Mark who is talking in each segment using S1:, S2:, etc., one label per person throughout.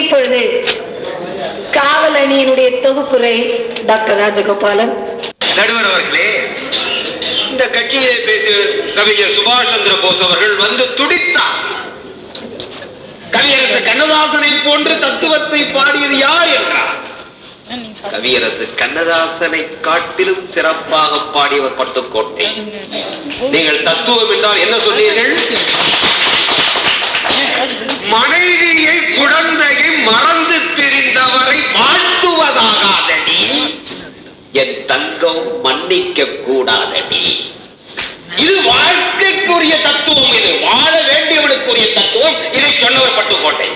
S1: இப்பொழுது காவல் அணியினுடைய தொகுப்புரை டாக்டர் ராஜகோபாலன்.
S2: நடுவர் அவர்களே இந்த கட்சியிலே பேசிய கவிஞர் சுபாஷ் சந்திர போஸ் அவர்கள் வந்து துடித்தார். கவியரசு கண்ணதாசனை போன்று தத்துவத்தை பாடியது யார் என்றார். கவியரசு கண்ணதாசனை காட்டிலும் சிறப்பாக பாடியவர் பட்டுக்கோட்டை. நீங்கள் தத்துவம் என்றால் என்ன சொன்னீர்கள்? மனை என் தங்கம் மன்னிக்க கூடாதடி. இது வாழ்க்கைக்குரிய தத்துவம் இது. வாழ வேண்டியவனுக்குரிய தத்துவம். இதை சொன்னவர் பட்டுக்கோட்டை.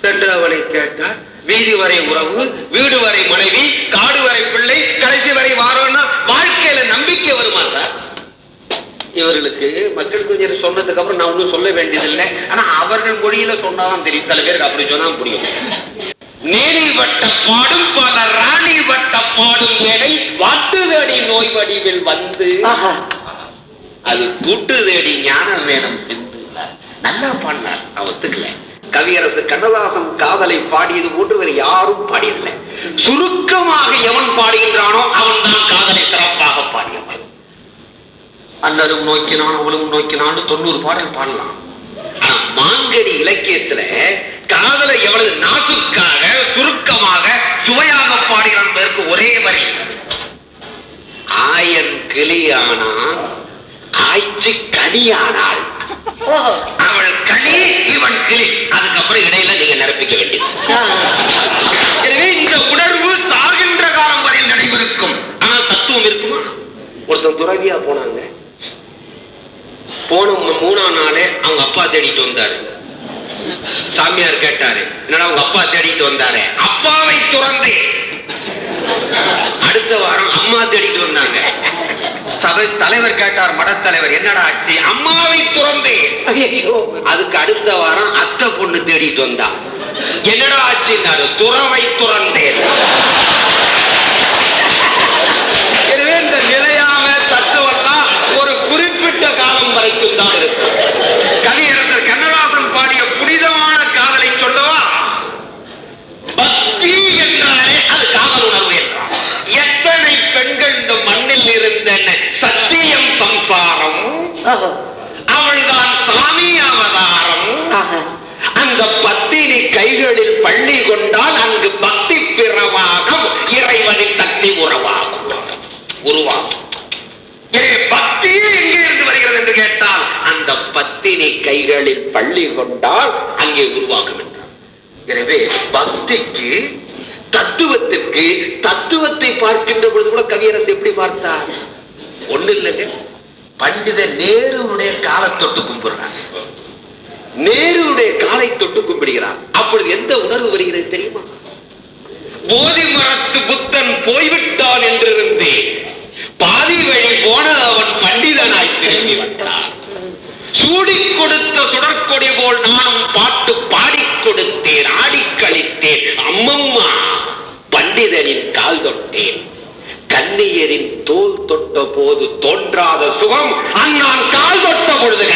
S2: சென்று அவளை கேட்டார் வீதி வரை உறவு வீடு வரை மனைவி காடு வரை பிள்ளை கடைசி வரை வாரோம்னா வாழ்க்கையில நம்பிக்கை வருமா சார்? இவர்களுக்கு மக்கள் கொஞ்சம் சொன்னதுக்கு அப்புறம் நான் ஒன்றும் சொல்ல வேண்டியதில்லை. ஆனா அவர்கள் மொழியில சொன்னாதான் தெரியும். சில பேருக்கு அப்படி சொன்னா புரியும். நீலி வட்ட பாடும் பல ராணி வட்ட பாடும் எடை வாட்டு தேடி நோய் வடிவில் வந்து அது கூட்டு தேடி ஞானம் வேணும் சிந்து நல்லா பாடினார். நான் ஒத்துக்கல. கவியரசு கண்ணதாசன் காதலை பாடியது போன்று வேறு யாரும் பாடியதில்லை. சுருக்கமாக எவன் பாடுகின்றானோ அவன் தான் காதலை சிறப்பாக பாடியவன். அண்ணனும் நோக்கினான் அவளும் நோக்கினான்னு தொண்ணூறு பாடல் பாடலாம். ஆனா மாங்கடி இலக்கியத்துல காதலை எவ்வளவு நாசுக்காக சுருக்கமாக சுவையாக பாடுகிறான் என்பதற்கு ஒரே வரி ஆயன் கிளியானான் ஆய்ச்சி கனியானாள்
S1: ஓஹோ.
S2: அவள் களி இவன் கிளி. அதுக்கப்புறம் இடையில நீங்க நிரப்பிக்க வேண்டியது. எனவே இந்த உணர்வு சாகின்ற காலம் வரை நடைபெறுக்கும் ஆனால் தத்துவம் இருக்குமா? ஒருத்தன் துறவியா போனாங்க. போன மூணாம் நாளே அவங்க அப்பா தேடிட்டு வந்தாரு. சாமியார் கேட்டாரு என்னடா உங்க அப்பா தேடிட்டு வந்தாரு? அப்பாவை துறந்தேன். அடுத்த வாரம் அம்மா தேடிட்டு வந்தாங்க. சபை தலைவர் கேட்டார் மடத்தலைவர் என்னடா ஆச்சு? அம்மாவை துறந்தேன்.
S1: ஐயோ
S2: அதுக்கு அடுத்த வாரம் அத்தை பொண்ணு தேடிட்டு வந்தா. என்னடா ஆச்சுன்னாரு துறவை துறந்தேன். எனவே இந்த நிலையான தத்துவம்லாம் ஒரு குறிப்பிட்ட காலம் வரைக்கும் தான் இருக்கும் அவள்தான் சாமி அவதாரம். அந்த பத்தினி கைகளில் பள்ளி கொண்டால் அங்கு பக்தி பிறவாகம் இறைவனின் சக்தி உறவாகும். உருவாகும். பக்தியே எங்கிருந்து வருகிறது என்று கேட்டால் அந்த பத்தினி கைகளில் பள்ளி கொண்டால் அங்கே உருவாகும் என்றார். எனவே பக்திக்கு தத்துவத்திற்கு தத்துவத்தை பார்க்கின்ற பொழுது கூட கவியரசு எப்படி பார்த்தார்? ஒண்ணு இல்லைங்க. பண்டித நேருடைய காலை தொட்டு கும்பிடுறாங்க. நேருடைய காலை தொட்டு கும்பிடுகிறார். அப்பொழுது எந்த உணர்வு வருகிறது தெரியுமா? போதி மரத்து புத்தன் போய்விட்டான் என்றிருந்தே. பாதி வழி போன அவன் பண்டிதனாய் திரும்பி வந்தான். சூடிக் கொடுத்த தொடர்கொடி போல் நானும் பாட்டு பாடிக் கொடுத்தேன் ஆடிக் கழித்தேன் அம்மம்மா பண்டிதனின் கால் தொட்டேன். கன்னியரின் தோல் தொட்ட போது தோன்றாத சுகம் அந்நான் கால் தொட்ட பொழுது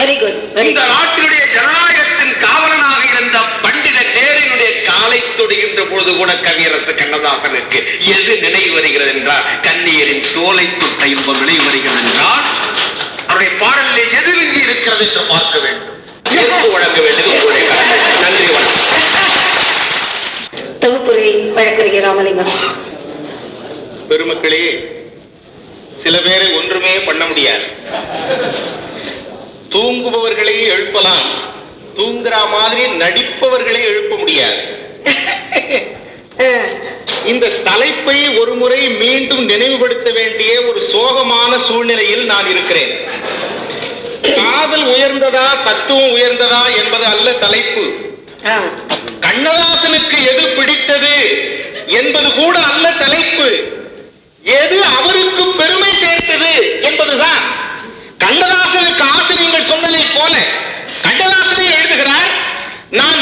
S1: வெரி குட்
S2: இந்த நாட்டினுடைய ஜனநாயகத்தின் காவலனாக இருந்த பண்டித நேரினுடைய காலை தொடுகின்ற பொழுது கூட கவியரசு கண்ணதாசனுக்கு எது நினைவு வருகிறது என்றால் கன்னியரின் தோலை தொட்ட இன்பம் நினைவு வருகிறது என்றால் அவருடைய பாடலிலே எது இங்கு இருக்கிறது என்று பார்க்க வேண்டும். வழங்க கடமை. நன்றி வணக்கம்.
S1: தொகுப்புரை வழக்கறிஞர் ராமலிங்கம்.
S3: பெருமக்களே சில பேரை ஒன்றுமே பண்ண முடியாது. தூங்குபவர்களை எழுப்பலாம். தூங்குற மாதிரி நடிப்பவர்களை எழுப்ப முடியாது. இந்த தலைப்பை ஒரு முறை மீண்டும் நினைவுபடுத்த வேண்டிய ஒரு சோகமான சூழ்நிலையில் நான் இருக்கிறேன். காதல் உயர்ந்ததா தத்துவம் உயர்ந்ததா என்பது அல்ல தலைப்பு. கண்ணதாசனுக்கு எது பிடித்தது என்பது கூட அல்ல தலைப்பு. எது அவருக்கு பெருமை சேர்த்தது என்பதுதான். கண்ணதாசனுக்கு ஆசிரியர்கள் சொன்னதை போல கண்டதாசனை எழுதுகிறார் நான்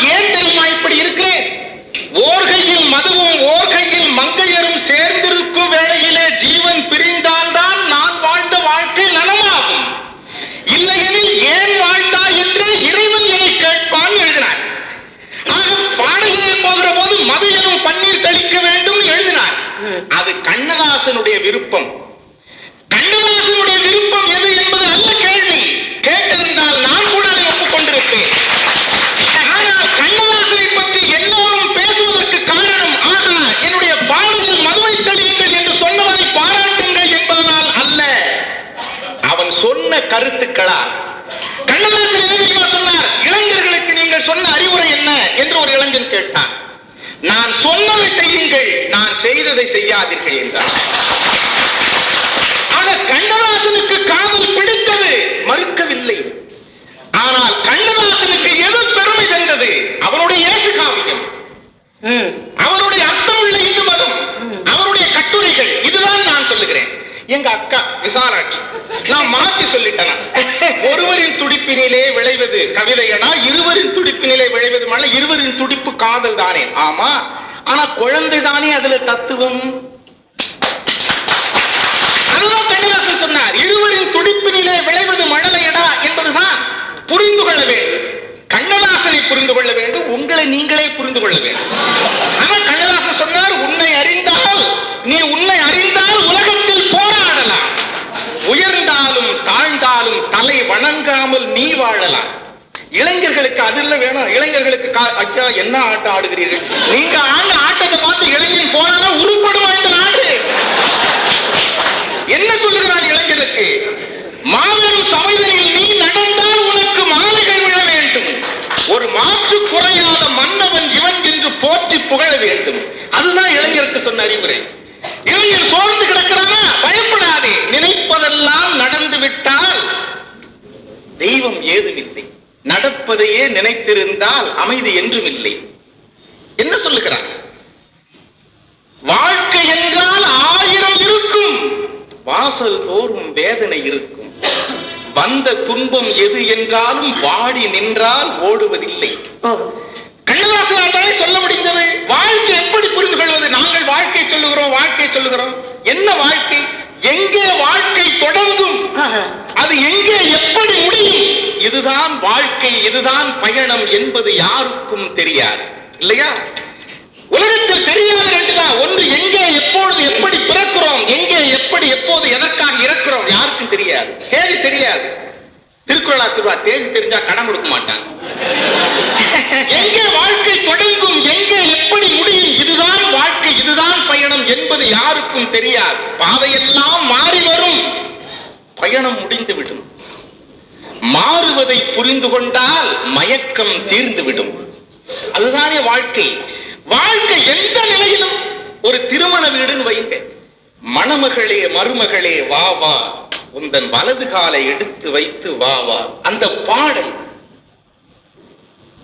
S3: செய்யாதீர்கள் என்றார். ஆக கண்ணதாசனுக்கு காதல் பிடித்தது மறுக்கவில்லை. ஆனால் கண்ணதாசனுக்கு எது பெருமை தந்தது? அவனுடைய இயேசு காவியம்
S1: ம்.
S3: அவருடைய அர்த்தமுள்ள இந்து மதம் அவருடைய கட்டுரைகள். இதுதான் நான் சொல்லுகிறேன். எங்க அக்கா விசாலாட்சி நான் மாற்றி சொல்லிட்டேன்? ஒருவரின் துடிப்பினிலே விளைவது கவிதையடா இருவரின் துடிப்பினிலே விளைவது மழை. இருவரின் துடிப்பு காதல் தானே. ஆமா. ஆனா குழந்தை தானே அதுல தத்துவம் அதுதான் கண்ணதாசன் சொன்னார் இருவரின் துடிப்பினிலே விளைவது மழலையடா என்பதுதான் புரிந்து கொள்ள வேண்டும் கண்ணதாசனை புரிந்து கொள்ள வேண்டும் உங்களை நீங்களே புரிந்து கொள்ள வேண்டும். கண்ணதாசன் சொன்னார் உன்னை அறிந்தால் நீ உன்னை அறிந்தால் உலகத்தில் போராடலாம். உயர்ந்தாலும் தாழ்ந்தாலும் தலை வணங்காமல் நீ வாழலாம். இளைஞர்களுக்கு அதில் வேணும். இளைஞர்களுக்கு ஐயா என்ன ஆட்டம் ஆடுகிறீர்கள்? நீங்க ஆண் ஆட்டத்தை பார்த்து இளைஞன் போனாலும் உருப்படுமா இந்த நாடு என்ன சொல்லுகிறான் இளைஞனுக்கு மாபெரும் சமையலில் நீ நடந்தால் உனக்கு மாலைகள் விழ வேண்டும் ஒரு மாற்று குறையாத மன்னவன் இவன் என்று போற்றி புகழ வேண்டும். அதுதான் இளைஞருக்கு சொன்ன அறிவுரை. இளைஞர் சோர்ந்து கிடக்கிறானா பயப்படாதே. நினைப்பதெல்லாம் நடந்து விட்டால் தெய்வம் ஏதுமில்லை. நடப்பதையே நினைத்திருந்தால் அமைதி என்றும் இல்லை என்ன சொல்லுகிறார்? வாழ்க்கை என்றால் ஆயிரம் இருக்கும். வாசல் தோறும் வேதனை இருக்கும். வந்த துன்பம் எது என்றாலும் வாடி நின்றால் ஓடுவதில்லை. கண்ணதாசனால் தானே சொல்ல முடிந்தது? வாழ்க்கை எப்படி புரிந்து கொள்வது? நாங்கள் வாழ்க்கை சொல்லுகிறோம் வாழ்க்கை சொல்லுகிறோம். என்ன வாழ்க்கை? எங்கே வாழ்க்கை தொடங்கும். அது எங்கே எப்படி முடியும்? இதுதான் வாழ்க்கை இதுதான் பயணம் என்பது யாருக்கும் தெரியாது. இல்லையா? உலகத்தில் தெரியாத ரெண்டு தான். ஒன்று எங்கே எப்பொழுது எப்படி பிறக்கிறோம்? எங்கே எப்படி எப்போது எதற்காக இறக்கிறோம்? யாருக்கும் தெரியாது. தேதி தெரியாது. திருக்குறளா திருவா தேதி தெரிஞ்சா கடன் கொடுக்க மாட்டாங்க. எங்கே வாழ்க்கை தொடங்கும் எங்கே எப்படி முடியும் இதுதான் வாழ்க்கை இதுதான் பயணம் என்பது யாருக்கும் தெரியாது. பாதையெல்லாம் மாறி வரும். பயணம் முடிந்துவிடும் மாறுவதை புரிந்து கொண்டால் மயக்கம் தீர்ந்துவிடும் அதுதானே வாழ்க்கை. வாழ்க்கை எந்த நிலையிலும் ஒரு திருமண வீடுன்னு வைங்க மணமகளே மருமகளே வா வா. உந்தன் வலது காலை எடுத்து வைத்து வா வா. அந்த பாடல்.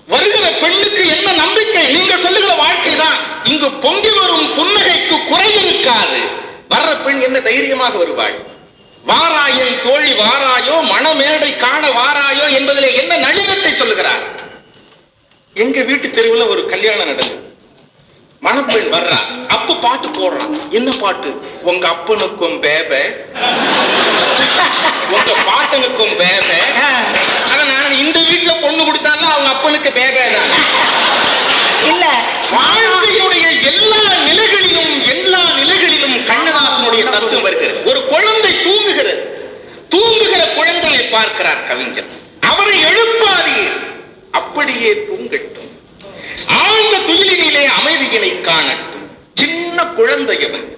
S3: வருகிற பெண்ணுக்கு என்ன நம்பிக்கை? நீங்க சொல்லுகிற வாழ்க்கை தான். இங்கு பொங்கி வரும் புன்னகைக்கு குறை இருக்காது. வர்ற பெண் என்ன தைரியமாக வருவாள்? வாராயன் தோழி வாராயோ மணமேடை காண வாராயோ என்பதிலே என்ன நளினத்தை சொல்லுகிறார்? எங்க வீட்டு தெருவுல ஒரு கல்யாணம் நடந்தது மணப்பெண் வர்றா. அப்ப பாட்டு போடுறான் என்ன பாட்டு? உங்க அப்பனுக்கும் பேப. உங்க பாட்டனுக்கும் பேப ஆனா நான் இந்த வீட்டுல பொண்ணு கொடுத்தாலும் அவங்க அப்பனுக்கு பேப தான்
S1: இல்ல.
S3: வாழ்க்கையுடைய எல்லா நிலைகளிலும் எல்லா நிலைகளிலும் கண்ணதாசனுடைய தத்துவம் வருகிறது. ஒரு குழந்தை தூங்குகிறது. தூங்குகிற குழந்தையை பார்க்கிறார் கவிஞர். அவரை எழுப்பாதீர். அப்படியே தூங்கட்டும். ஆழ்ந்த துயிலினிலே அமைதியினை காணட்டும். சின்ன குழந்தை அவன்.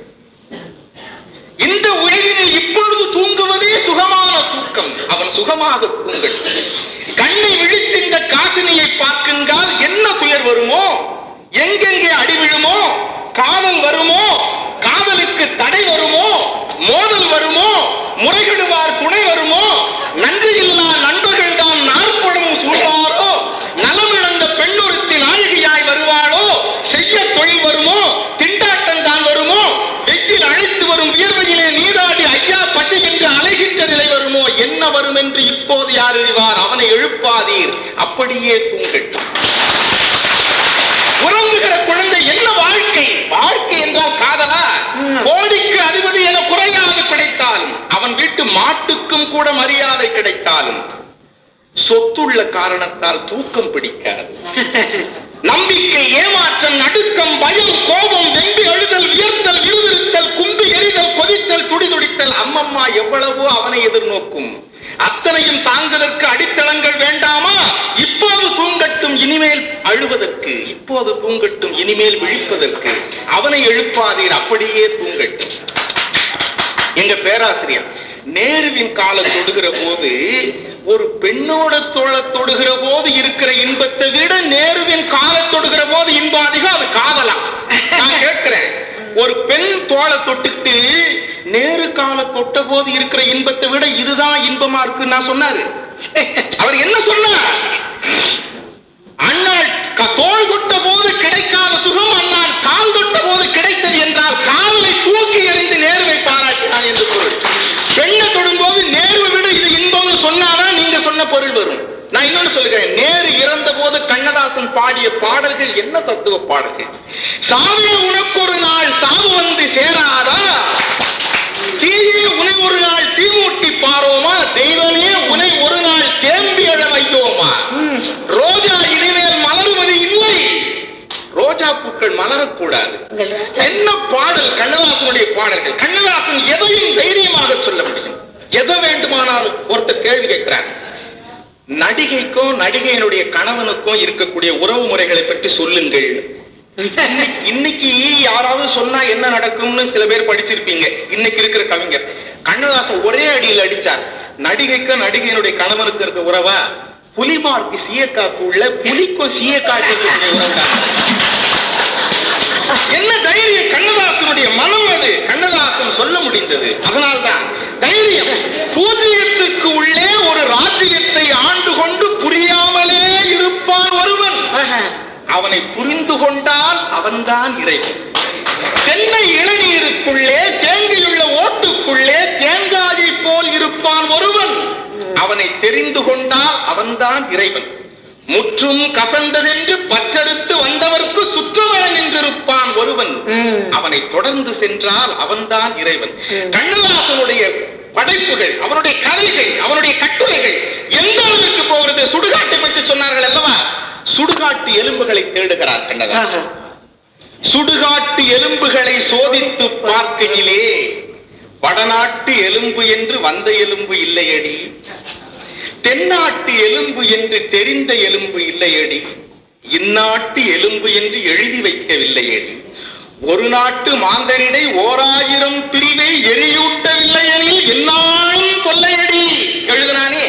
S3: இந்த உலகில் இப்பொழுது தூங்குவதே சுகமான தூக்கம். அவன் சுகமாக தூங்கள் கண்ணை விழித்திருந்த காசினியை பார்க்கின்றால் என்ன துயர் வருமோ? எங்கெங்கே அடி விழுமோ? காதல் வருமோ? காதலுக்கு தடை வருமோ? மோதல் வருமோ? முறைகிடுவார் துணை வருமோ? எழுப்பாதீர் அப்படியே தூங்கட்டும். உறங்குகிற குழந்தை என்ன வாழ்க்கை? வாழ்க்கை என்றால் காதலா. கோடிக்கு அதிபதி என குறையாது கிடைத்தாலும் அவன் வீட்டு மாட்டுக்கும் கூட மரியாதை கிடைத்தாலும் சொத்துள்ள காரணத்தால் தூக்கம் பிடிக்காது. நம்பிக்கை ஏமாற்றம் நடுக்கம் பயம் கோபம் வெம்பி அழுதல் வியர்த்தல் விறுவிறுத்தல் கும்பி எரிதல் கொதித்தல் துடிதுடித்தல் அம்மம்மா எவ்வளவோ அவனை எதிர்நோக்கும். அத்தனையும் தாங்குவதற்கு அடித்தளங்கள் வேண்டாமா? இப்போது தூங்கட்டும் இனிமேல் அழுவதற்கு. இப்போது தூங்கட்டும் இனிமேல் விழிப்பதற்கு. அவனை எழுப்பாதீர் அப்படியே தூங்கட்டும். எங்க பேராசிரியர் நேருவின் காலம் தொடுகிற போது ஒரு பெண்ணோட தோழ தொடுகிற போது இருக்கிற இன்பத்தை விட நேருவின் கால தொடுகிற போது இன்பம் அதிகம் அது காதலாம் நான் கேட்கிறேன். ஒரு பெண் தோலை தொட்டுட்டு நேரு காலை தொட்ட போது இருக்கிற இன்பத்தை விட இதுதான் இன்பமா இருக்கு நான் சொன்னாரு. அவர் என்ன சொன்னார்? அண்ணாள் தோல் தொட்ட போது கிடைக்காத சுகம் அண்ணாள் கால் தொட்ட போது கிடைத்தது என்றால் காலை தூக்கி எறிந்து நேருவை பாராட்டினான் என்று பொருள். பெண்ணை தொடும்போது நேருவை விட இது இன்பம்னு சொன்னாதான் நீங்க சொன்ன பொருள் வரும். நான் இன்னொன்னு சொல்லுகிறேன் நேரு இறந்த போது கண்ணதாசன் பாடிய பாடல்கள் என்ன தத்துவ பாடல்கள்? சாவிய உனக்கு ஒரு நாள் சாவு வந்து சேராதா? தீயே உனை ஒரு நாள் தீமூட்டி பாரோமா? தெய்வமே உனை ஒரு நாள் தேம்பி எழ வைத்தோமா. ரோஜா இனிமேல் மலருவது இல்லை. ரோஜா பூக்கள் மலரக்கூடாது. என்ன பாடல்? கண்ணதாசனுடைய பாடல்கள். கண்ணதாசன் எதையும் தைரியமாக சொல்ல முடியும். எதை வேண்டுமானாலும் ஒருத்தர் கேள்வி கேட்கிறார். நடிகைக்கும் நடிகையினுடைய கணவனுக்கும் இருக்கக்கூடிய உறவு முறைகளை பற்றி சொல்லுங்கள். இன்னைக்கு யாராவது சொன்னா என்ன நடக்கும்னு சில பேர் படிச்சிருப்பீங்க. இன்னைக்கு இருக்கிற கவிஞர். கண்ணதாசன் ஒரே அடியில் அடிச்சார். நடிகைக்கு நடிகையினுடைய கணவனுக்கு இருக்க உறவா? புலிமார்க்கு சீயக்காக்கு உள்ள புலிக்கும் சீயக்காக்கு உறவுதான் என்ன தைரியம் கண்ணதாசனுடைய மனம் அது? கண்ணதாசன் சொல்ல முடிந்தது. அதனால்தான் அவனை புரிந்து கொண்டால் அவன்தான் இறைவன். தென்னை இளநீருக்குள்ளே தேங்கியுள்ள ஓட்டுக்குள்ளே தேங்காயை போல் இருப்பான் ஒருவன். அவனை தெரிந்து கொண்டால் அவன்தான் இறைவன். முற்றும் கசந்ததென்று பற்றறுத்து வந்தவர்க்கு சுற்றவன் நின்றிருப்பான் ஒருவன். அவனை தொடர்ந்து சென்றால் அவன்தான் இறைவன். கண்ணதாசனுடைய படைப்புகள் அவனுடைய கதைகள் அவனுடைய கட்டுரைகள் எந்த அளவுக்கு போகிறது? சுடுகாட்டை பற்றி சொன்னார்கள் அல்லவா? சுடுகாட்டு எலும்புகளை தேடுகிறார்
S1: ஆஹா.
S3: சுடுகாட்டு எலும்புகளை சோதித்து பார்க்கையிலே வடநாட்டு எலும்பு என்று வந்த எலும்பு இல்லையடி. தென்னாட்டு எலும்பு என்று தெரிந்த எலும்பு இல்லையடி. இந்நாட்டு எலும்பு என்று எழுதி வைக்கவில்லையடி. ஒரு நாட்டு மாந்தரிடை ஓராயிரம் பிரிவை எரியூட்டவில்லை எனில் என்னாலும் கொள்ளையடி எழுதுனானே